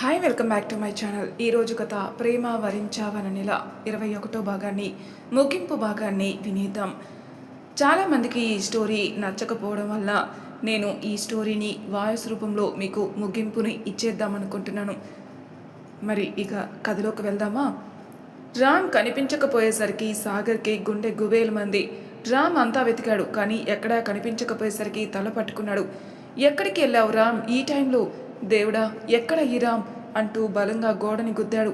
Hi welcome back to my channel ఈరోజు కథ ప్రేమ వరించావన నెల ఇరవై ఒకటో భాగాన్ని ముగింపు భాగాన్ని వినేద్దాం. చాలామందికి ఈ స్టోరీ నచ్చకపోవడం వల్ల నేను ఈ స్టోరీని వాయిస్ రూపంలో మీకు ముగింపుని ఇచ్చేద్దాం అనుకుంటున్నాను మరి ఇక కథలోకి వెళ్దామా? రామ్ కనిపించకపోయేసరికి సాగర్కి గుండె గుబేలు మంది రామ్ అంతా వెతికాడు కానీ ఎక్కడా కనిపించకపోయేసరికి తల పట్టుకున్నాడు. ఎక్కడికి వెళ్ళావు రామ్ ఈ టైంలో? దేవుడా ఎక్కడ ఈ రామ్? అంటూ బలంగా గోడని గుద్దాడు.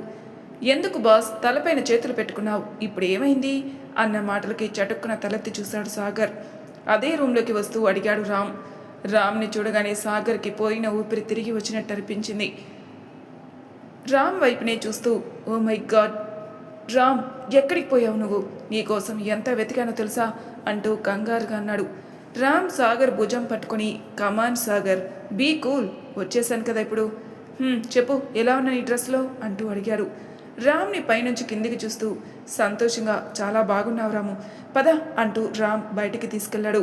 ఎందుకు బాస్? తలపైన చేతులు పెట్టుకున్నావు. ఇప్పుడు ఏమైంది అన్న మాటలకి చటుక్కున తలెత్తి చూశాడు సాగర్. అదే రూమ్లోకి వస్తూ అడిగాడు రామ్. రామ్ని చూడగానే సాగర్కి పోయిన ఊపిరి తిరిగి వచ్చినట్టు అనిపించింది రామ్ వైపునే చూస్తూ ఓ మై గాడ్! రామ్ ఎక్కడికి పోయావు నువ్వు? నీకోసం ఎంత వెతికానో తెలుసా? అంటూ కంగారుగా అన్నాడు. రామ్ సాగర్ భుజం పట్టుకొని కమాన్ సాగర్ బీ కూల్ వచ్చేసాను కదా ఇప్పుడు. చెప్పు ఎలా ఉన్నా నీ డ్రెస్లో? అంటూ అడిగాడు. రామ్ని పైనుంచి కిందికి చూస్తూ సంతోషంగా చాలా బాగున్నావు రాము పద అంటూ రామ్ బయటికి తీసుకెళ్ళాడు.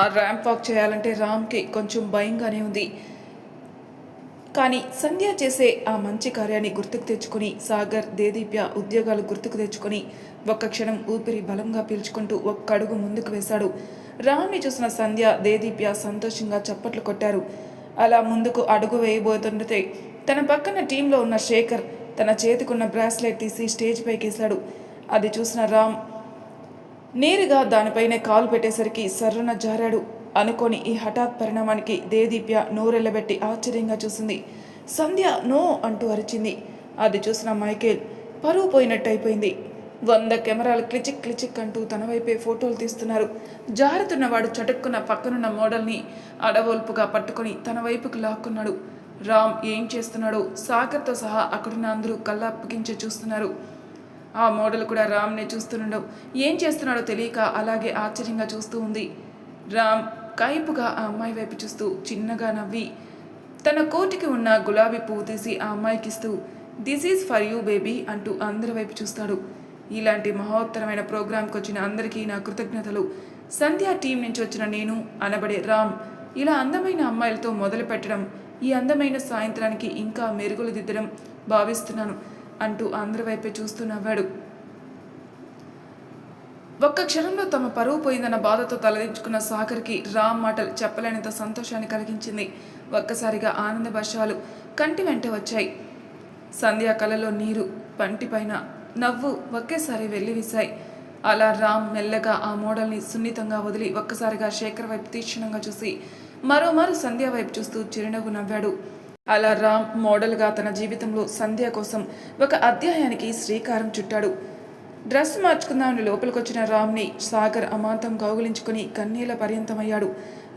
ఆ ర్యాంప్ వాక్ చేయాలంటే రామ్కి కొంచెం భయంగానే ఉంది. కానీ సంధ్య చేసే ఆ మంచి కార్యాన్ని గుర్తుకు తెచ్చుకొని సాగర్ దేదీప్య ఉద్యోగాలు గుర్తుకు తెచ్చుకొని ఒక్క క్షణం ఊపిరి బలంగా పీల్చుకుంటూ ఒక్క అడుగు ముందుకు వేశాడు. రామ్ని చూసిన సంధ్య దేదీప్య సంతోషంగా చప్పట్లు కొట్టారు. అలా ముందుకు అడుగు వేయబోతుంటే తన పక్కన టీంలో ఉన్న శేఖర్ తన చేతికున్న బ్రాస్లెట్ తీసి స్టేజ్ పైకేశాడు. అది చూసిన రామ్ నేరుగా దానిపైనే కాలు పెట్టేసరికి సర్రున జారాడు. అనుకోని ఈ హఠాత్ పరిణామానికి దేదీప్య నోరెళ్ళబెట్టి ఆశ్చర్యంగా చూసింది. సంధ్య నో అంటూ అరిచింది. అది చూసిన మైకేల్ పరువు పోయినట్టు అయిపోయింది వంద కెమెరాలు క్లిచిక్ క్లిచిక్ అంటూ తన వైపే ఫోటోలు తీస్తున్నారు. జారుతున్నవాడు చటుక్కున్న పక్కనున్న మోడల్ని అడవోల్పుగా పట్టుకొని తన వైపుకు లాక్కున్నాడు. రామ్ ఏం చేస్తున్నాడో సాగర్తో సహా అక్కడున్న అందరూ కళ్ళప్పగించి చూస్తున్నారు. ఆ మోడల్ కూడా రామ్నే చూస్తుండడం ఏం చేస్తున్నాడో తెలియక అలాగే ఆశ్చర్యంగా చూస్తూ ఉంది. రామ్ కైపుగా ఆ అమ్మాయి వైపు చూస్తూ చిన్నగా నవ్వి తన కోటికి ఉన్న గులాబీ పువ్వు తీసి ఆ అమ్మాయికి ఇస్తూ this is for you baby అంటూ అందరి వైపు చూస్తాడు. ఇలాంటి మహోత్తరమైన ప్రోగ్రాంకి వచ్చిన అందరికీ నా కృతజ్ఞతలు. సంధ్యా టీం నుంచి వచ్చిన నేను అనబడే రామ్ ఇలా అందమైన అమ్మాయిలతో మొదలు పెట్టడం ఈ అందమైన సాయంత్రానికి ఇంకా మెరుగులు దిద్దడం భావిస్తున్నాను అంటూ అందరి వైపే చూస్తూ నవ్వాడు. ఒక్క క్షణంలో తమ పరువు పోయిందన్న బాధతో తలదించుకున్న సాగర్కి రామ్ మాటలు చెప్పలేనంత సంతోషాన్ని కలిగించింది. ఒక్కసారిగా ఆనంద వర్షాలు కంటి వెంట వచ్చాయి. సంధ్యా కలలో నీరు పంటిపైన నవ్వు ఒకేసారి వెళ్ళివిసాయి అలా రామ్ మెల్లగా ఆ మోడల్ని సున్నితంగా వదిలి ఒక్కసారిగా శేఖర్ వైపు తీక్షణంగా చూసి మరోమారు సంధ్య వైపు చూస్తూ చిరునవ్వు నవ్వాడు. అలా రామ్ మోడల్గా తన జీవితంలో సంధ్య కోసం ఒక అధ్యాయానికి శ్రీకారం చుట్టాడు. డ్రెస్ మార్చుకుందామని లోపలికొచ్చిన రామ్ని సాగర్ అమాంతం కౌగులించుకుని కన్నీల పర్యంతమయ్యాడు.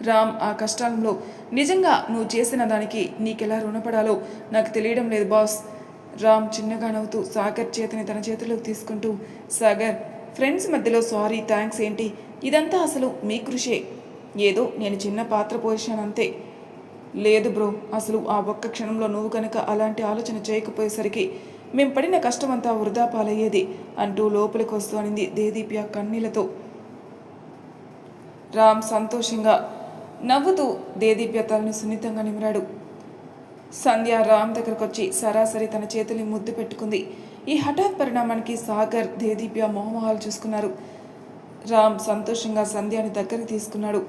రామ్ ఆ కష్టాలలో నిజంగా నువ్వు చేసిన దానికి నీకెలా రుణపడాలో నాకు తెలియడం లేదు బాస్. రామ్ చిన్నగా నవ్వుతూ సాగర్ చేతిని తన చేతిలోకి తీసుకుంటూ సాగర్ ఫ్రెండ్స్ మధ్యలో సారీ థ్యాంక్స్ ఏంటి? ఇదంతా అసలు మీ కృషే. ఏదో నేను చిన్న పాత్ర పోషాను అంతే. లేదు బ్రో అసలు ఆ ఒక్క క్షణంలో నువ్వు కనుక అలాంటి ఆలోచన చేయకపోయేసరికి మేం పడిన కష్టమంతా వృధా పాలయ్యేది అంటూ లోపలికి వస్తూ అనింది దేదీప్య కన్నీళ్ళతో. రామ్ సంతోషంగా నవ్వుతూ దేదీప్య తలని సున్నితంగా నిమిరాడు. సంధ్య రామ్ దగ్గరకు వచ్చి సరాసరి తన చేతుల్ని ముద్దు పెట్టుకుంది. ఈ హఠాత్ పరిణామానికి సాగర్ దేదీప్య మొహమొహాలు చూసుకున్నారు. రామ్ సంతోషంగా సంధ్యని దగ్గరికి తీసుకున్నాడు.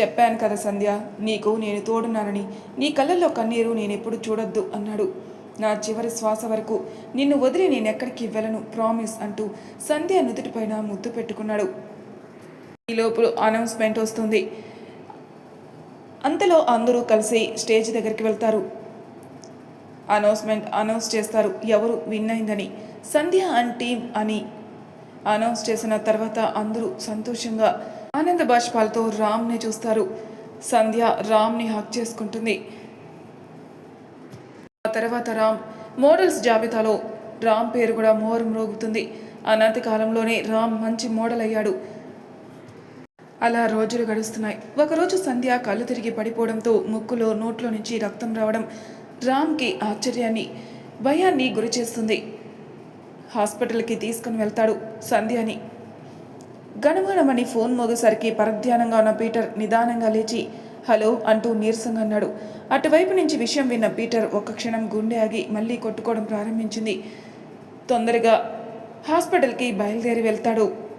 చెప్పాను కదా సంధ్య నీకు నేను తోడున్నానని నీ కళ్ళల్లో కన్నీరు నేను ఎప్పుడు చూడొద్దు అన్నాడు. నా చివరి శ్వాస వరకు నిన్ను వదిలి నేను ఎక్కడికి వెళ్ళను ప్రామిస్ అంటూ సంధ్య నుదుటిపైన ముద్దు పెట్టుకున్నాడు. ఈ లోపు అనౌన్స్మెంట్ వస్తుంది. అంతలో అందరూ కలిసి స్టేజ్ దగ్గరికి వెళ్తారు. అనౌన్స్మెంట్ అనౌన్స్ చేస్తారు. ఎవరు విన్ అయిందని. సంధ్య అండ్ టీమ్ అని అనౌన్స్ చేసిన తర్వాత అందరూ సంతోషంగా ఆనంద బాష్పాలతో రామ్ని చూస్తారు. సంధ్య రామ్ని హక్ చేసుకుంటుంది. ఆ తర్వాత రామ్ మోడల్స్ జాబితాలో రామ్ పేరు కూడా మోరం మ్రోగుతుంది అనాతి కాలంలోనే రామ్ మంచి మోడల్ అయ్యాడు అలా రోజులు గడుస్తున్నాయి. ఒకరోజు సంధ్య కళ్ళు తిరిగి పడిపోవడంతో ముక్కులో నోట్లో నుంచి రక్తం రావడం రామ్కి ఆశ్చర్యాన్ని భయాన్ని గురిచేస్తుంది. హాస్పిటల్కి తీసుకుని వెళ్తాడు సంధ్యని. గణగణమని ఫోన్ మోగేసరికి పరధ్యానంగా ఉన్న పీటర్ నిదానంగా లేచి హలో అంటూ నీరసంగా అన్నాడు. అటువైపు నుంచి విషయం విన్న పీటర్ ఒక్క క్షణం గుండె ఆగి మళ్ళీ కొట్టుకోవడం ప్రారంభించింది. తొందరగా హాస్పిటల్కి బయలుదేరి వెళ్తాడు.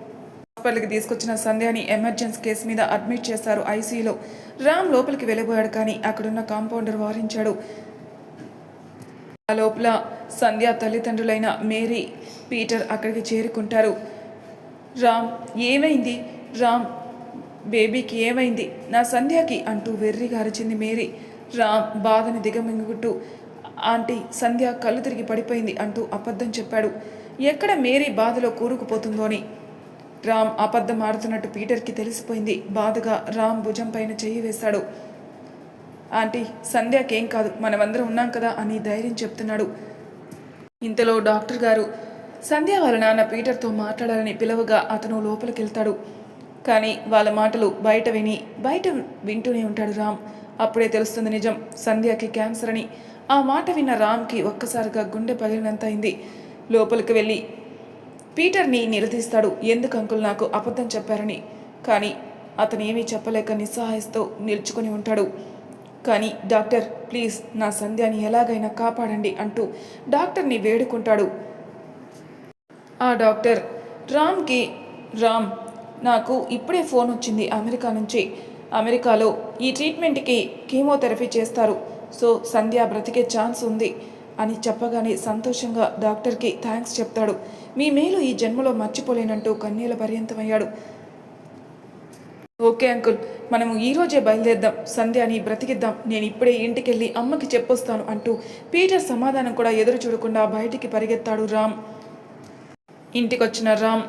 హాస్పిటల్కి తీసుకొచ్చిన సంధ్యాని ఎమర్జెన్సీ కేసు మీద అడ్మిట్ చేశారు ఐసీయూలో. రామ్ లోపలికి వెళ్ళబోయాడు కానీ అక్కడున్న కాంపౌండర్ వారించాడు. ఆ లోపల సంధ్య తల్లిదండ్రులైన మేరీ పీటర్ అక్కడికి చేరుకుంటారు. రామ్ ఏమైంది? రామ్ బేబీకి ఏమైంది? నా సంధ్యకి అంటూ వెర్రిగా అరిచింది మేరీ. రామ్ బాధని దిగమింగుకుంటూ ఆంటీ సంధ్య కళ్ళు తిరిగి పడిపోయింది అంటూ అబద్ధం చెప్పాడు. ఎక్కడ మేరీ బాధలో కూరుకుపోతుందో అని రామ్ అబద్ధం ఆడుతున్నట్టు పీటర్కి తెలిసిపోయింది. బాధగా రామ్ భుజం పైన చెయ్యి వేశాడు. ఆంటీ సంధ్యాకేం కాదు. మనమందరం ఉన్నాం కదా అని ధైర్యం చెప్తున్నాడు. ఇంతలో డాక్టర్ గారు సంధ్య వాళ్ళ నాన్న పీటర్తో మాట్లాడాలని పిలవగా అతను లోపలికి వెళ్తాడు కానీ వాళ్ళ మాటలు బయట విని బయట వింటూనే ఉంటాడు రామ్. అప్పుడే తెలుస్తుంది నిజం. సంధ్యకి క్యాన్సర్ అని. ఆ మాట విన్న రామ్కి ఒక్కసారిగా గుండె పగిలినంత అయింది. లోపలికి వెళ్ళి పీటర్ని నిలదీస్తాడు ఎందుకు అంకుల్ నాకు అబద్ధం చెప్పారని? కానీ అతను ఏమీ చెప్పలేక నిస్సహాయస్తో నిల్చుకొని ఉంటాడు. కానీ డాక్టర్ ప్లీజ్ నా సంధ్యాని ఎలాగైనా కాపాడండి అంటూ డాక్టర్ని వేడుకుంటాడు. ఆ డాక్టర్ రామ్కి రామ్ నాకు ఇప్పుడే ఫోన్ వచ్చింది అమెరికా నుంచి. అమెరికాలో ఈ ట్రీట్మెంట్కి కీమోథెరపీ చేస్తారు. సో సంధ్య బ్రతికే ఛాన్స్ ఉంది. అని చెప్పగానే సంతోషంగా డాక్టర్కి థ్యాంక్స్ చెప్తాడు. మీ మేలు ఈ జన్మలో మర్చిపోలేనంటూ కన్నీల పర్యంతమయ్యాడు. ఓకే అంకుల్ మనము ఈ రోజే బయలుదేద్దాం సంధ్యాని బ్రతికిద్దాం. నేను ఇప్పుడే ఇంటికెళ్ళి అమ్మకి చెప్పొస్తాను అంటూ పీటర్ సమాధానం కూడా ఎదురు చూడకుండా బయటికి పరిగెత్తాడు రామ్. ఇంటికొచ్చిన రామ్.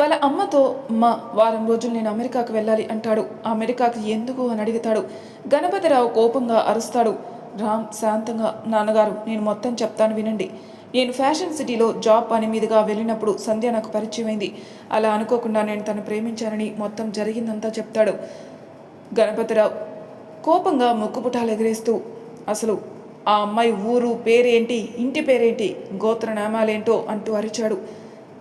వాళ్ళ అమ్మతో మా వారం రోజులు నేను అమెరికాకు వెళ్ళాలి అంటాడు. అమెరికాకి ఎందుకు అని అడుగుతాడు. గణపతిరావు కోపంగా అరుస్తాడు. రామ్ శాంతంగా నాన్నగారు నేను మొత్తం చెప్తాను వినండి. నేను ఫ్యాషన్ సిటీలో జాబ్ పని మీదుగా వెళ్ళినప్పుడు సంధ్య నాకు పరిచయమైంది అలా అనుకోకుండా నేను తను ప్రేమించానని మొత్తం జరిగిందంతా చెప్తాడు గణపతిరావు. కోపంగా ముక్కుపుటాలు ఎగరేస్తూ అసలు ఆ అమ్మాయి ఊరు పేరేంటి? ఇంటి పేరేంటి? గోత్రనామాలేంటో? అంటూ అరిచాడు.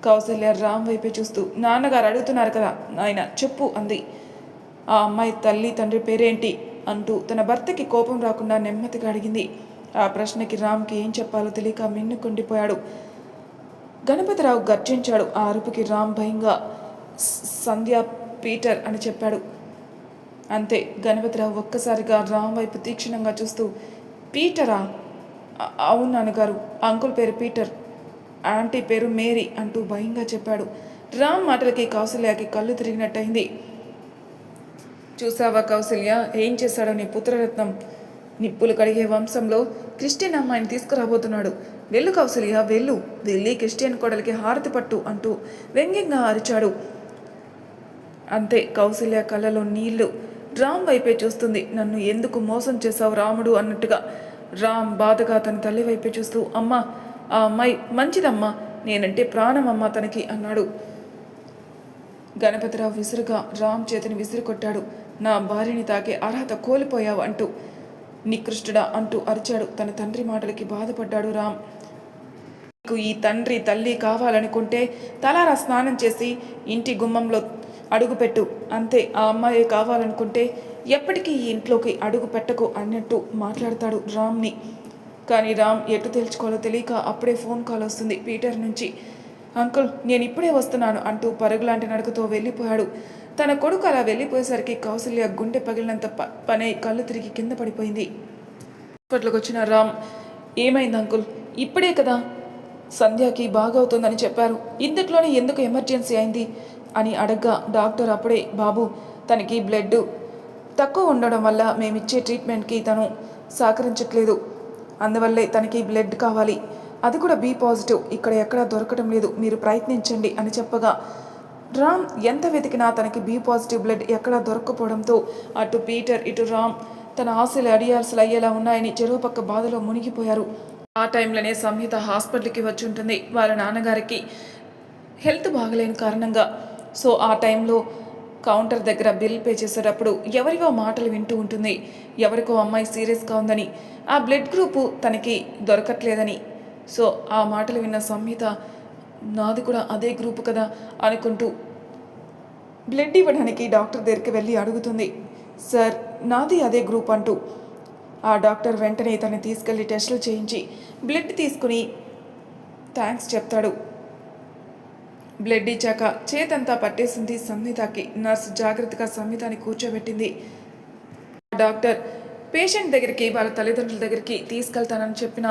కౌసల్య రామ్ వైపే చూస్తూ నాన్నగారు అడుగుతున్నారు కదా ఆయన చెప్పు అంది. ఆ అమ్మాయి తల్లి తండ్రి పేరేంటి? అంటూ తన భర్తకి కోపం రాకుండా నెమ్మదిగా అడిగింది. ఆ ప్రశ్నకి రామ్కి ఏం చెప్పాలో తెలియక మిన్నుకుండిపోయాడు. గణపతిరావు గర్జించాడు. ఆ అరుపుకి రామ్ భయంగా సంధ్యా సంధ్య పీటర్ అని చెప్పాడు. అంతే గణపతిరావు ఒక్కసారిగా రామ్ వైపు తీక్షణంగా చూస్తూ పీటరా? అవును నాన్నగారు అంకుల్ పేరు పీటర్ ఆంటీ పేరు మేరీ అంటూ భయంగా చెప్పాడు. రామ్ మాటలకి కౌసల్యకి కళ్ళు తిరిగినట్టయింది. చూసావా కౌసల్య? ఏం చేశాడో నీ పుత్రరత్నం? నిప్పులు కడిగే వంశంలో క్రిస్టియన్ అమ్మాయిని తీసుకురాబోతున్నాడు. వెళ్ళు కౌశల్య వెళ్ళు. వెళ్ళి క్రిస్టియన్ కొడలికి హారతి పట్టు అంటూ వ్యంగ్యంగా అరిచాడు. అంతే కౌశల్య కళ్ళలో నీళ్ళు రామ్ వైపే చూస్తుంది. నన్ను ఎందుకు మోసం చేశావు రాముడు అన్నట్టుగా రామ్ బాధగా తన తల్లి వైపే చూస్తూ అమ్మా ఆ అమ్మాయి మంచిదమ్మా నేనంటే ప్రాణం తనకి అన్నాడు. గణపతిరావు విసురుగా రామ్ చేతిని విసిరి కొట్టాడు నా భార్యని తాకే అర్హత కోల్పోయావు అంటూ నికృష్టుడా అంటూ అరిచాడు తన తండ్రి మాటలకి బాధపడ్డాడు రామ్. నీకు ఈ తండ్రి తల్లి కావాలనుకుంటే తలారా స్నానం చేసి ఇంటి గుమ్మంలో అడుగుపెట్టు. అంతే ఆ అమ్మాయి కావాలనుకుంటే ఎప్పటికీ ఈ ఇంట్లోకి అడుగు పెట్టకు అన్నట్టు మాట్లాడతాడు రామ్ని. కానీ రామ్ ఎటు తెలుసుకోవాలో తెలియక అప్పుడే ఫోన్ కాల్ వస్తుంది పీటర్ నుంచి. అంకుల్ నేను ఇప్పుడే వస్తున్నాను అంటూ పరుగులాంటి నడకతో వెళ్ళిపోయాడు. తన కొడుకు అలా వెళ్ళిపోయేసరికి కౌసల్య గుండె పగిలినంత ప పనే కళ్ళు తిరిగి కింద పడిపోయింది. హాస్పిటల్కి వచ్చిన రామ్ ఏమైంది అంకుల్? ఇప్పుడే కదా? సంధ్యకి బాగవుతుందని చెప్పారు. ఇంతట్లోనే ఎందుకు ఎమర్జెన్సీ అయింది? అని అడగ్గా డాక్టర్ అప్పుడే బాబు తనకి బ్లడ్ తక్కువ ఉండడం వల్ల మేమిచ్చే ట్రీట్మెంట్కి తను సహకరించట్లేదు. అందువల్లే తనకి బ్లడ్ కావాలి. అది కూడా బీ పాజిటివ్. ఇక్కడ ఎక్కడా దొరకడం లేదు. మీరు ప్రయత్నించండి అని చెప్పగా రామ్ ఎంత వెతికినా తనకి బీ పాజిటివ్ బ్లడ్ ఎక్కడా దొరక్కపోవడంతో అటు పీటర్ ఇటు రామ్ తన ఆశలు అడియార్సలు అయ్యేలా ఉన్నాయని చెరువు పక్క బాధలో మునిగిపోయారు. ఆ టైంలోనే సంహిత హాస్పిటల్కి వచ్చి ఉంటుంది. వాళ్ళ నాన్నగారికి హెల్త్ బాగలేని కారణంగా. సో ఆ టైంలో కౌంటర్ దగ్గర బిల్ పే చేసేటప్పుడు ఎవరివో మాటలు వింటూ ఉంటుంది. ఎవరికో అమ్మాయి సీరియస్గా ఉందని. ఆ బ్లడ్ గ్రూపు తనకి దొరకట్లేదని. సో ఆ మాటలు విన్న సంహిత నాది కూడా అదే గ్రూపు కదా అనుకుంటూ బ్లడ్ ఇవ్వడానికి డాక్టర్ దగ్గరికి వెళ్ళి అడుగుతుంది. సార్ నాది అదే గ్రూప్ అంటూ ఆ డాక్టర్ వెంటనే తను తీసుకెళ్ళి టెస్టులు చేయించి బ్లడ్ తీసుకుని థ్యాంక్స్ చెప్తాడు. బ్లడ్ ఇచ్చాక చేతంతా పట్టేసింది సంహితకి నర్సు జాగ్రత్తగా సంహితాని కూర్చోబెట్టింది. ఆ డాక్టర్ పేషెంట్ దగ్గరికి వాళ్ళ తల్లిదండ్రుల దగ్గరికి తీసుకెళ్తానని చెప్పిన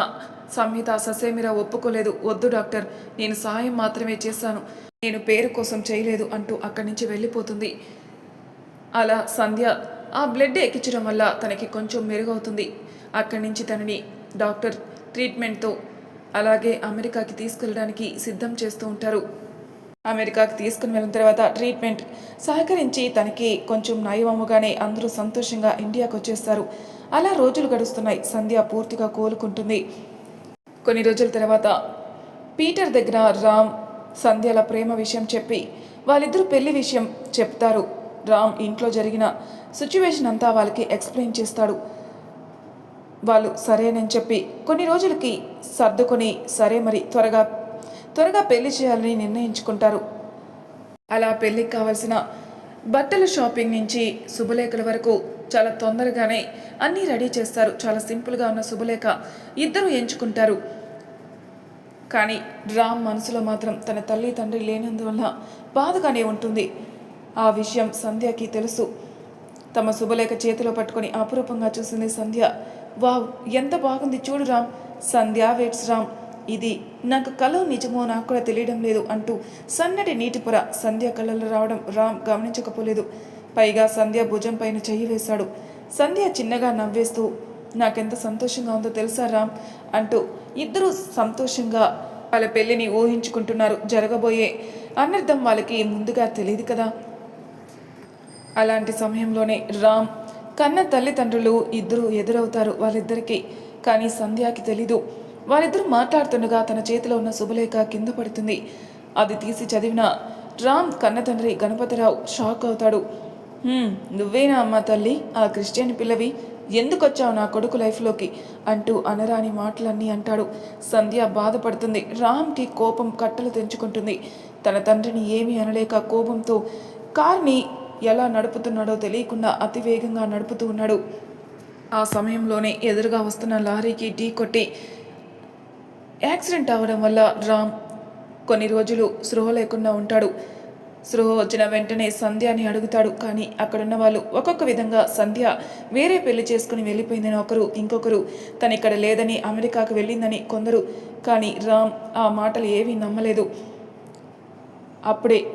సంహిత ససేమిరా ఒప్పుకోలేదు. వద్దు డాక్టర్. నేను సాయం మాత్రమే చేశాను. నేను పేరు కోసం చేయలేదు అంటూ అక్కడి నుంచి వెళ్ళిపోతుంది. అలా సంధ్య ఆ బ్లడ్ ఎక్కించడం వల్ల తనకి కొంచెం మెరుగవుతుంది. అక్కడి నుంచి తనని డాక్టర్ ట్రీట్మెంట్తో అలాగే అమెరికాకి తీసుకెళ్ళడానికి సిద్ధం చేస్తూ ఉంటారు. అమెరికాకి తీసుకుని వెళ్ళిన తర్వాత ట్రీట్మెంట్ సహకరించి తనకి కొంచెం నయమముగానే అందరూ సంతోషంగా ఇండియాకు వచ్చేస్తారు అలా రోజులు గడుస్తున్నాయి. సంధ్య పూర్తిగా కోలుకుంటుంది. కొన్ని రోజుల తర్వాత పీటర్ దగ్గర రామ్ సంధ్యల ప్రేమ విషయం చెప్పి వాళ్ళిద్దరూ పెళ్ళి విషయం చెప్తారు. రామ్ ఇంట్లో జరిగిన సిచ్యువేషన్ అంతా వాళ్ళకి ఎక్స్ప్లెయిన్ చేస్తాడు. వాళ్ళు సరేనని చెప్పి కొన్ని రోజులకి సర్దుకొని సరే మరి త్వరగా త్వరగా పెళ్ళి చేయాలని నిర్ణయించుకుంటారు. అలా పెళ్ళికి కావాల్సిన బట్టల షాపింగ్ నుంచి శుభలేఖల వరకు చాలా తొందరగానే అన్నీ రెడీ చేస్తారు. చాలా సింపుల్గా ఉన్న శుభలేఖ ఇద్దరు ఎంచుకుంటారు. కానీ రామ్ మనసులో మాత్రం తన తల్లి తండ్రి లేనందువల్ల బాధగానే ఉంటుంది. ఆ విషయం సంధ్యకి తెలుసు. తమ శుభలేఖ చేతిలో పట్టుకొని అపురూపంగా చూసింది సంధ్య. వావ్ ఎంత బాగుంది చూడు రామ్. సంధ్య వేట్స్ రామ్ ఇది నాకు కళ నిజమో నాకు కూడా తెలియడం లేదు అంటూ సన్నటి నీటి పొర సంధ్య కళ్ళలో రావడం రామ్ గమనించకపోలేదు. పైగా సంధ్య భుజం పైన చెయ్యి వేశాడు. సంధ్య చిన్నగా నవ్వేస్తూ నాకెంత సంతోషంగా ఉందో తెలుసా రామ్? అంటూ ఇద్దరూ సంతోషంగా వాళ్ళ పెళ్ళిని ఊహించుకుంటున్నారు. జరగబోయే అనర్థం వాళ్ళకి ముందుగా తెలియదు కదా. అలాంటి సమయంలోనే రామ్ కన్న తల్లిదండ్రులు ఇద్దరు ఎదురవుతారు వాళ్ళిద్దరికీ. కానీ సంధ్యాకి తెలీదు. వాళ్ళిద్దరూ మాట్లాడుతుండగా తన చేతిలో ఉన్న శుభలేఖ కింద పడుతుంది. అది తీసి చదివిన రామ్ కన్న తండ్రి గణపతిరావు షాక్ అవుతాడు. నువ్వేనా అమ్మ తల్లి? ఆ క్రిస్టియన్ పిల్లవి? ఎందుకు వచ్చావు నా కొడుకు లైఫ్లోకి? అంటూ అనరాని మాటలన్నీ అంటాడు. సంధ్య బాధపడుతుంది. రామ్కి కోపం కట్టలు తెంచుకుంటుంది. తన తండ్రిని ఏమీ అనలేక కోపంతో కార్ని ఎలా నడుపుతున్నాడో తెలియకుండా అతి వేగంగా నడుపుతూ ఉన్నాడు. ఆ సమయంలోనే ఎదురుగా వస్తున్న లారీకి ఢీ కొట్టి యాక్సిడెంట్ అవ్వడం వల్ల రామ్ కొన్ని రోజులు సృహ లేకుండా ఉంటాడు. సృహ వచ్చిన వెంటనే సంధ్యని అడుగుతాడు. కానీ అక్కడున్న వాళ్ళు ఒక్కొక్క విధంగా సంధ్య వేరే పెళ్ళి చేసుకుని వెళ్ళిపోయిందని ఒకరు ఇంకొకరు తను ఇక్కడ లేదని అమెరికాకు వెళ్ళిందని కొందరు. కానీ రామ్ ఆ మాటలు ఏవీ నమ్మలేదు. అప్పుడే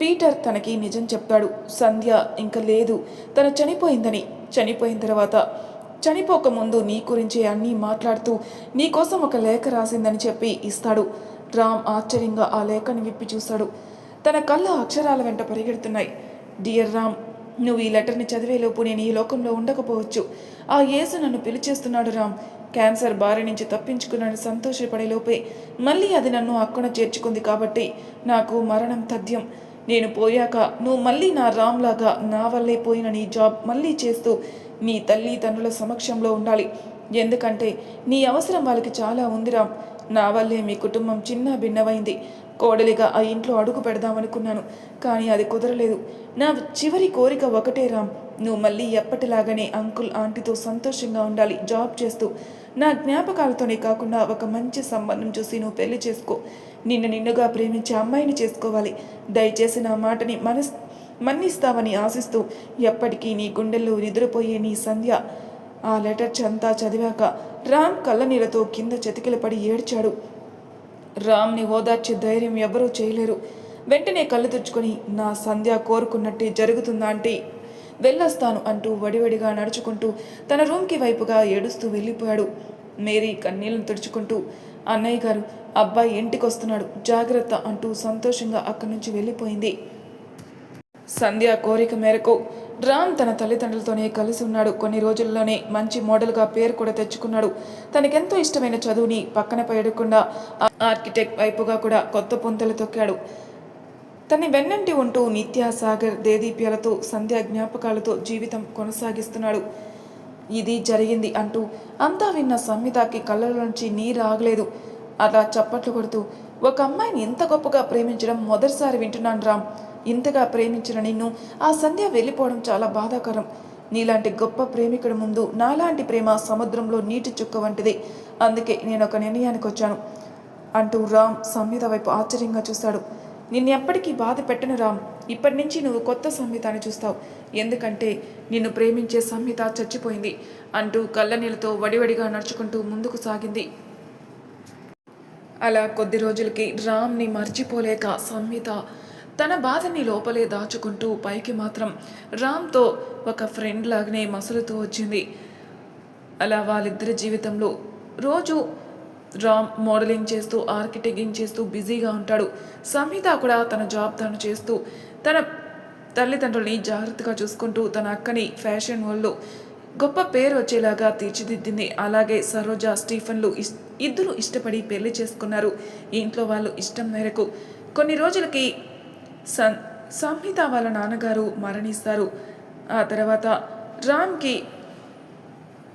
పీటర్ తనకి నిజం చెప్తాడు. సంధ్య ఇంకా లేదు. తను చనిపోయిందని. చనిపోయిన తర్వాత చనిపోక ముందు నీ గురించి అన్నీ మాట్లాడుతూ నీకోసం ఒక లేఖ రాసిందని చెప్పి ఇస్తాడు. రామ్ ఆశ్చర్యంగా ఆ లేఖని విప్పి చూశాడు తన కళ్ళ అక్షరాల వెంట పరిగెడుతున్నాయి. డియర్ రామ్ నువ్వు ఈ లెటర్ని చదివేలోపు నేను ఈ లోకంలో ఉండకపోవచ్చు. ఆ యేసు నన్ను పిలిచేస్తున్నాడు రామ్. క్యాన్సర్ బారి నుంచి తప్పించుకున్నాను సంతోషపడేలోపే. మళ్ళీ అది నన్ను అక్కున చేర్చుకుంది కాబట్టి నాకు మరణం తథ్యం. నేను పోయాక నువ్వు మళ్ళీ నా రామ్లాగా నా వల్లే పోయిన నీ జాబ్ మళ్ళీ చేస్తూ నీ తల్లి తండ్రుల సమక్షంలో ఉండాలి. ఎందుకంటే నీ అవసరం వాళ్ళకి చాలా ఉంది రామ్. నా వల్లే మీ కుటుంబం చిన్న భిన్నమైంది. కోడలిగా ఆ ఇంట్లో అడుగు పెడదామనుకున్నాను కానీ అది కుదరలేదు. నా చివరి కోరిక ఒకటే రామ్. నువ్వు మళ్ళీ ఎప్పటిలాగానే అంకుల్ ఆంటీతో సంతోషంగా ఉండాలి జాబ్ చేస్తూ. నా జ్ఞాపకాలతోనే కాకుండా ఒక మంచి సంబంధం చూసి నువ్వు పెళ్ళి చేసుకో. నిన్ను నిన్నుగా ప్రేమించే అమ్మాయిని చేసుకోవాలి. దయచేసి నా మాటని మనస్ మన్నిస్తావని ఆశిస్తూ ఎప్పటికీ నీ గుండెల్లో నిద్రపోయే నీ సంధ్య. ఆ లెటర్ చంతా చదివాక రామ్ కళ్ళనీళ్ళతో కింద చతికిలపడి ఏడ్చాడు. రామ్ని ఓదార్చే ధైర్యం ఎవరూ చేయలేరు. వెంటనే కళ్ళు తుడుచుకొని నా సంధ్య కోరుకున్నట్టే జరుగుతుందా అంటే వెళ్ళొస్తాను అంటూ వడివడిగా నడుచుకుంటూ తన రూమ్కి వైపుగా ఏడుస్తూ వెళ్ళిపోయాడు. మేరీ కన్నీళ్ళను తుడుచుకుంటూ అన్నయ్య గారు అబ్బాయి ఇంటికి వస్తున్నాడు జాగ్రత్త అంటూ సంతోషంగా అక్కడి నుంచి వెళ్ళిపోయింది. సంధ్య కోరిక మేరకు రామ్ తన తల్లిదండ్రులతోనే కలిసి ఉన్నాడు. కొన్ని రోజుల్లోనే మంచి మోడల్గా పేరు కూడా తెచ్చుకున్నాడు. తనకెంతో ఇష్టమైన చదువుని పక్కన పడకుండా ఆర్కిటెక్ట్ వైపుగా కూడా కొత్త పుంతలు తొక్కాడు. తన వెన్నంటి ఉంటూ నిత్య సాగర్ దేదీప్యాలతో సంధ్య జ్ఞాపకాలతో జీవితం కొనసాగిస్తున్నాడు. ఇది జరిగింది అంటూ అంతా విన్న సంహితకి కళ్ళలోంచి నీరు ఆగలేదు. అలా చప్పట్లు కొడుతూ ఒక అమ్మాయిని ఇంత గొప్పగా ప్రేమించడం మొదటిసారి వింటున్నాను రామ్. ఇంతగా ప్రేమించిన నిన్ను ఆ సంధ్య వెళ్ళిపోవడం చాలా బాధాకరం. నీలాంటి గొప్ప ప్రేమికుడి ముందు నాలాంటి ప్రేమ సముద్రంలో నీటి చుక్క వంటిది. అందుకే నేను ఒక నిర్ణయానికి వచ్చాను అంటూ రామ్ సంహిత వైపు ఆశ్చర్యంగా చూశాడు నిన్ను ఎప్పటికీ బాధ పెట్టను రామ్. ఇప్పటి నుంచి నువ్వు కొత్త సంహితాన్ని చూస్తావు. ఎందుకంటే నిన్ను ప్రేమించే సంహిత చచ్చిపోయింది అంటూ కళ్ళనీళ్ళతో వడివడిగా నడుచుకుంటూ ముందుకు సాగింది. అలా కొద్ది రోజులకి రామ్ని మర్చిపోలేక సంహిత తన బాధని లోపలే దాచుకుంటూ పైకి మాత్రం రామ్తో ఒక ఫ్రెండ్ లాగానే మసులుతూ వచ్చింది. అలా వాళ్ళిద్దరి జీవితంలో రోజు రామ్ మోడలింగ్ చేస్తూ ఆర్కిటెక్టింగ్ చేస్తూ బిజీగా ఉంటాడు. సంహిత కూడా తన జాబ్ తను చేస్తూ తన తల్లిదండ్రుల్ని జాగ్రత్తగా చూసుకుంటూ తన అక్కని ఫ్యాషన్ వాళ్ళు గొప్ప పేరు వచ్చేలాగా తీర్చిదిద్దింది. అలాగే సరోజ స్టీఫన్లు ఇద్దరు ఇష్టపడి పెళ్ళి చేసుకున్నారు. ఇంట్లో వాళ్ళు ఇష్టం మేరకు కొన్ని రోజులకి సం సంహిత వాళ్ళ నాన్నగారు మరణిస్తారు. ఆ తర్వాత రామ్కి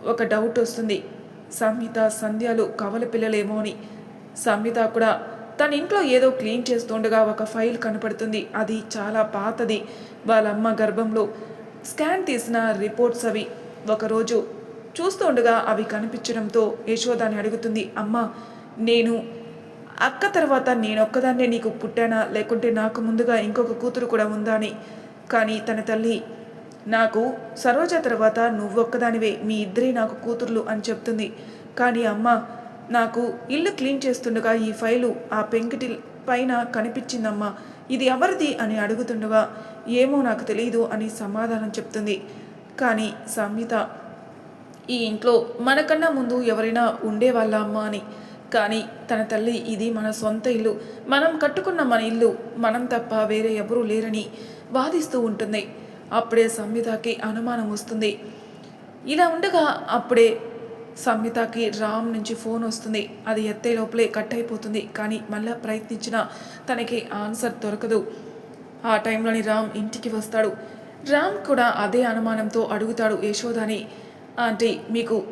ఒక డౌట్ వస్తుంది. సంహిత సంధ్యాలు కవల పిల్లలేమో అని. సంహిత కూడా తన ఇంట్లో ఏదో క్లీన్ చేస్తుండగా ఒక ఫైల్ కనపడుతుంది. అది చాలా పాతది. వాళ్ళ అమ్మ గర్భంలో స్కాన్ తీసిన రిపోర్ట్స్ అవి. ఒకరోజు చూస్తుండగా అవి కనిపించడంతో యశోదాని అడుగుతుంది అమ్మ నేను అక్క తర్వాత నేనొక్కదాన్నే నీకు పుట్టానా? లేకుంటే నాకు ముందుగా ఇంకొక కూతురు కూడా ఉందా అని. కానీ తన తల్లి నాకు సరోజ తర్వాత నువ్వొక్కదానివే మీ ఇద్దరే నాకు కూతుర్లు అని చెప్తుంది. కానీ అమ్మ నాకు ఇల్లు క్లీన్ చేస్తుండగా ఈ ఫైలు ఆ పెంకిటి పైన కనిపించిందమ్మా. ఇది ఎవరిది అని అడుగుతుండగా ఏమో నాకు తెలియదు అని సమాధానం చెప్తుంది. కానీ సంహిత ఈ ఇంట్లో మనకన్నా ముందు ఎవరైనా ఉండేవాళ్ళ అమ్మ అని. కానీ తన తల్లి ఇది మన సొంత ఇల్లు. మనం కట్టుకున్న మన ఇల్లు మనం తప్ప వేరే ఎవరూ లేరని వాదిస్తూ ఉంటుంది. అప్పుడే సంహితకి అనుమానం వస్తుంది. ఇలా ఉండగా అప్పుడే సంహితకి రామ్ నుంచి ఫోన్ వస్తుంది. అది ఎత్తే లోపలే కట్ అయిపోతుంది. కానీ మళ్ళీ ప్రయత్నించినా తనకి ఆన్సర్ దొరకదు. ఆ టైంలోని రామ్ ఇంటికి వస్తాడు. రామ్ కూడా అదే అనుమానంతో అడుగుతాడు యశోదాని ఆంటీ మీకు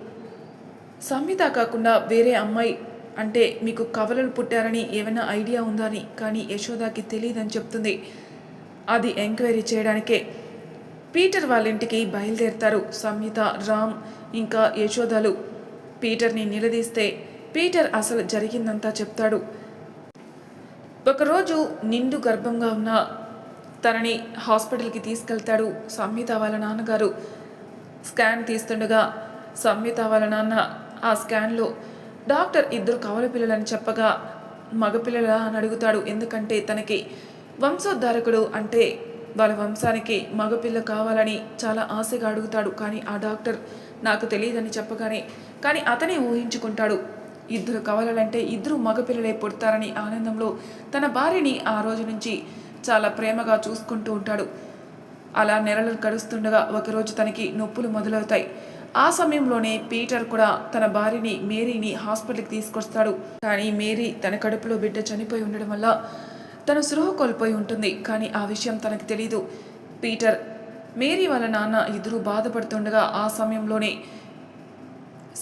సంహిత కాకుండా వేరే అమ్మాయి అంటే మీకు కవలలు పుట్టారని ఏమైనా ఐడియా ఉందా అని కానీ యశోదాకి తెలియదని చెప్తుంది. అది ఎంక్వైరీ చేయడానికే. పీటర్ వాళ్ళ ఇంటికి బయలుదేరుతారు. సంహిత రామ్ ఇంకా యశోదాలు. పీటర్ని నిలదీస్తే పీటర్ అసలు జరిగిందంతా చెప్తాడు. ఒకరోజు నిండు గర్భంగా ఉన్న తనని హాస్పిటల్కి తీసుకెళ్తాడు సంహిత వాళ్ళ నాన్నగారు. స్కాన్ తీస్తుండగా సంహిత వాళ్ళ నాన్న ఆ స్కాన్లో డాక్టర్ ఇద్దరు కవల పిల్లలని చెప్పగా మగపిల్లల అని అడుగుతాడు. ఎందుకంటే తనకి వంశోద్ధారకుడు అంటే వాళ్ళ వంశానికి మగపిల్ల కావాలని చాలా ఆశగా అడుగుతాడు. కానీ ఆ డాక్టర్ నాకు తెలియదని చెప్పగానే కానీ అతనే ఊహించుకుంటాడు. ఇద్దరు కవలలంటే ఇద్దరు మగపిల్లలే పుడతారని ఆనందంలో తన భార్యని ఆ రోజు నుంచి చాలా ప్రేమగా చూసుకుంటూ ఉంటాడు. అలా నెలలు గడుస్తుండగా ఒకరోజు తనకి నొప్పులు మొదలవుతాయి. ఆ సమయంలోనే పీటర్ కూడా తన భార్యని మేరీని హాస్పిటల్కి తీసుకొస్తాడు. కానీ మేరీ తన కడుపులో బిడ్డ చనిపోయి ఉండడం వల్ల తను సృహ కోల్పోయి ఉంటుంది. కానీ ఆ విషయం తనకు తెలీదు. పీటర్ మేరీ వాళ్ళ నాన్న ఇద్దరు బాధపడుతుండగా ఆ సమయంలోనే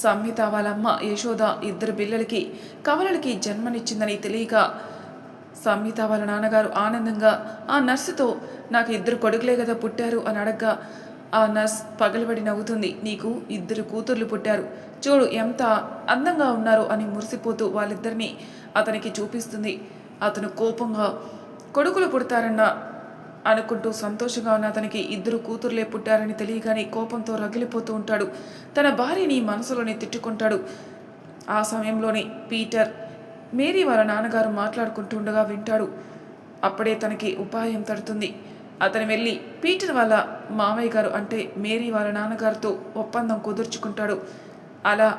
సంహిత వాళ్ళమ్మ యశోద ఇద్దరు పిల్లలకి కవలలకి జన్మనిచ్చిందని తెలియక సంహిత వాళ్ళ నాన్నగారు ఆనందంగా ఆ నర్సుతో నాకు ఇద్దరు కొడుకులే కదా పుట్టారు అని అడగ్గా ఆ నర్స్ పగలబడి నవ్వుతుంది. నీకు ఇద్దరు కూతుర్లు పుట్టారు. చూడు ఎంత అందంగా ఉన్నారు అని మురిసిపోతూ వాళ్ళిద్దరిని అతనికి చూపిస్తుంది. అతను కోపంగా కొడుకులు పుడతారన్న అనుకుంటూ సంతోషంగా ఉన్న అతనికి ఇద్దరు కూతుర్లే పుట్టారని తెలియగానే కోపంతో రగిలిపోతూ ఉంటాడు. తన భార్యని మనసులోనే తిట్టుకుంటాడు. ఆ సమయంలోనే పీటర్ మేరీ వాళ్ళ నాన్నగారు మాట్లాడుకుంటూ ఉండగా వింటాడు. అప్పుడే తనకి ఉపాయం తడుతుంది. అతను వెళ్ళి పీటర్ వాళ్ళ మామయ్య గారు అంటే మేరీ వాళ్ళ నాన్నగారితో ఒప్పందం కుదుర్చుకుంటాడు. అలా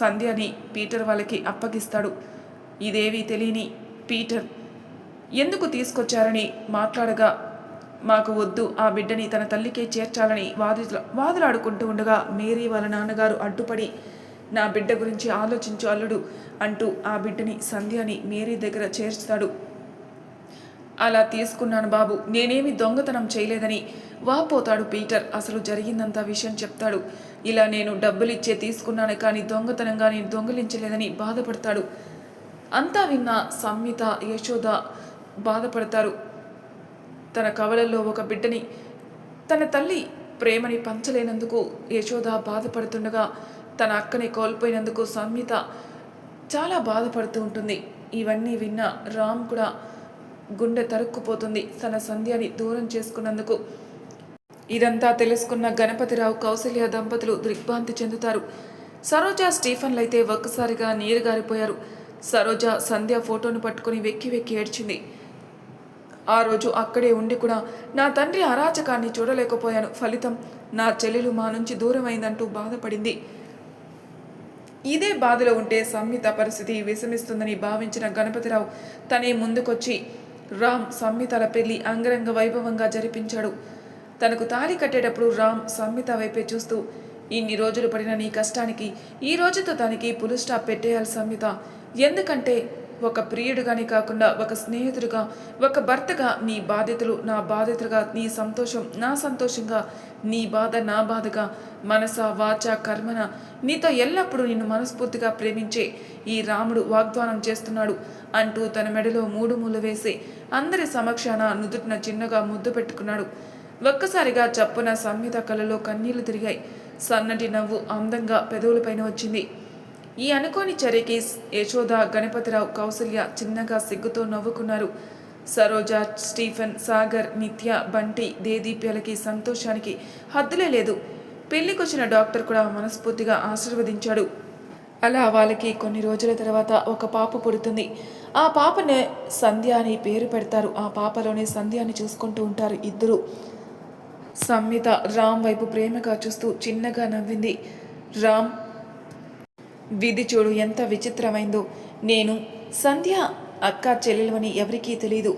సంధ్యని పీటర్ వాళ్ళకి అప్పగిస్తాడు. ఇదేవీ తెలియని పీటర్ ఎందుకు తీసుకొచ్చారని మాట్లాడగా మాకు వద్దు ఆ బిడ్డని తన తల్లికే చేర్చాలని వాదు వాదులాడుకుంటూ ఉండగా మేరీ వాళ్ళ నాన్నగారు అడ్డుపడి నా బిడ్డ గురించి ఆలోచించు అల్లుడు అంటూ ఆ బిడ్డని సంధ్యని మేరీ దగ్గర చేర్చుతాడు. అలా తీసుకున్నాను బాబు. నేనేమి దొంగతనం చేయలేదని. వాపోతాడు పీటర్. అసలు జరిగిందంత విషయం చెప్తాడు. ఇలా నేను డబ్బులిచ్చే తీసుకున్నాను కానీ దొంగతనంగా నేను దొంగలించలేదని బాధపడతాడు. అంతా విన్న సంహిత యశోద బాధపడతారు. తన కవలల్లో ఒక బిడ్డని తన తల్లి ప్రేమని పంచలేనందుకు యశోద బాధపడుతుండగా తన అక్కని కోల్పోయినందుకు సంహిత చాలా బాధపడుతూ ఉంటుంది. ఇవన్నీ విన్న రామ్ కూడా గుండె తరుక్కుపోతుంది తన సంధ్యని దూరం చేసుకున్నందుకు. ఇదంతా తెలుసుకున్న గణపతిరావు కౌసల్య దంపతులు దిగ్భ్రాంతి చెందుతారు. సరోజ స్టీఫన్లు అయితే ఒక్కసారిగా నీరు గారిపోయారు సరోజ సంధ్య ఫోటోను పట్టుకుని వెక్కి వెక్కి ఏడ్చింది. ఆ రోజు అక్కడే ఉండి కూడా నా తండ్రి అరాచకాన్ని చూడలేకపోయాను. ఫలితం నా చెల్లెలు మా నుంచి దూరమైందంటూ బాధపడింది. ఇదే బాధలో ఉంటే సంహిత పరిస్థితి విషమిస్తుందని భావించిన గణపతిరావు తనే ముందుకొచ్చి రామ్ సంహితల పెళ్ళి అంగరంగ వైభవంగా జరిపించాడు. తనకు తాళి కట్టేటప్పుడు రామ్ సమ్మిత వైపే చూస్తూ ఇన్ని రోజులు పడిన నీ కష్టానికి ఈ రోజుతో తనకి పులు స్టాప్ పెట్టేయాలి సంహిత ఎందుకంటే ఒక ప్రియుడుగానే కాకుండా ఒక స్నేహితుడిగా ఒక భర్తగా నీ బాధ్యతలు నా బాధ్యతలుగా నీ సంతోషం నా సంతోషంగా నీ బాధ నా బాధగా మనస వాచ కర్మన నీతో ఎల్లప్పుడూ నిన్ను మనస్ఫూర్తిగా ప్రేమించే ఈ రాముడు వాగ్దానం చేస్తున్నాడు. అంటూ తన మెడలో మూడు ముళ్ళు వేసి అందరి సమక్షాన నుదుటిన చిన్నగా ముద్దు పెట్టుకున్నాడు. ఒక్కసారిగా చప్పున సంహిత కళ్ళలో కన్నీళ్ళు తిరిగాయి. సన్నటి నవ్వు అందంగా పెదవులపైన వచ్చింది. ఈ అనుకోని చర్యకి యశోద గణపతిరావు కౌసల్య చిన్నగా సిగ్గుతో నవ్వుకున్నారు. సరోజ స్టీఫెన్ సాగర్ నిత్య బంటి దేదీప్యలకి సంతోషానికి హద్దులే లేదు. పెళ్ళికొచ్చిన డాక్టర్ కూడా మనస్ఫూర్తిగా ఆశీర్వదించాడు. అలా వాళ్ళకి కొన్ని రోజుల తర్వాత ఒక పాప పుడుతుంది. ఆ పాపనే సంధ్య అని పేరు పెడతారు. ఆ పాపలోనే సంధ్యాని చూసుకుంటూ ఉంటారు ఇద్దరు. సంహిత రామ్ వైపు ప్రేమగా చూస్తూ చిన్నగా నవ్వింది. రామ్ విధి చూడు ఎంత విచిత్రమైందో. నేను సంధ్య అక్క చెల్లెలవని ఎవరికీ తెలియదు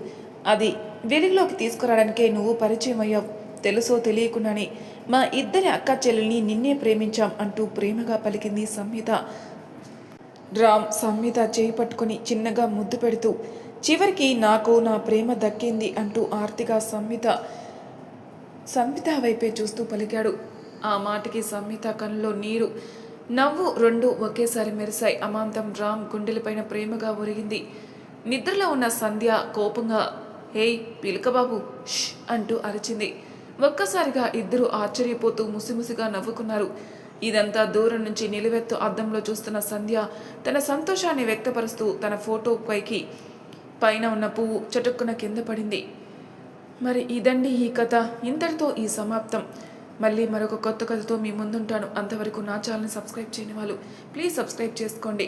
అది వెలుగులోకి తీసుకురావడానికే నువ్వు పరిచయం అయ్యావు. తెలుసో తెలియకుండానే మా ఇద్దరి అక్క చెల్లెల్ని నిన్నే ప్రేమించాం అంటూ ప్రేమగా పలికింది సంహిత. రామ్ సంహిత చేయి పట్టుకుని చిన్నగా ముద్దు పెడుతూ చివరికి నాకు నా ప్రేమ దక్కింది అంటూ ఆర్తిగా సంహిత సంహిత వైపే చూస్తూ పలికాడు. ఆ మాటకి సంహిత కళ్ళలో నీరు నవ్వు రెండు ఒకేసారి మెరిశాయి. అమాంతం రామ్ గుండెలపైన ప్రేమగా ఒరిగింది. నిద్రలో ఉన్న సంధ్య కోపంగా హేయ్ పిలకబాబు ష్ అంటూ అరిచింది. ఒక్కసారిగా ఇద్దరు ఆశ్చర్యపోతూ ముసిముసిగా నవ్వుకున్నారు. ఇదంతా దూరం నుంచి నిలువెత్తు అద్దంలో చూస్తున్న సంధ్య తన సంతోషాన్ని వ్యక్తపరుస్తూ తన ఫోటో పైకి పైన ఉన్న పువ్వు చటుక్కున కింద పడింది. మరి ఇదండి ఈ కథ. ఇంతటితో ఈ సమాప్తం. మళ్ళీ మరొక కొత్త కథతో మీ ముందుంటాను. అంతవరకు నా ఛానల్ని సబ్స్క్రైబ్ చేయని వాళ్ళు ప్లీజ్ సబ్స్క్రైబ్ చేసుకోండి.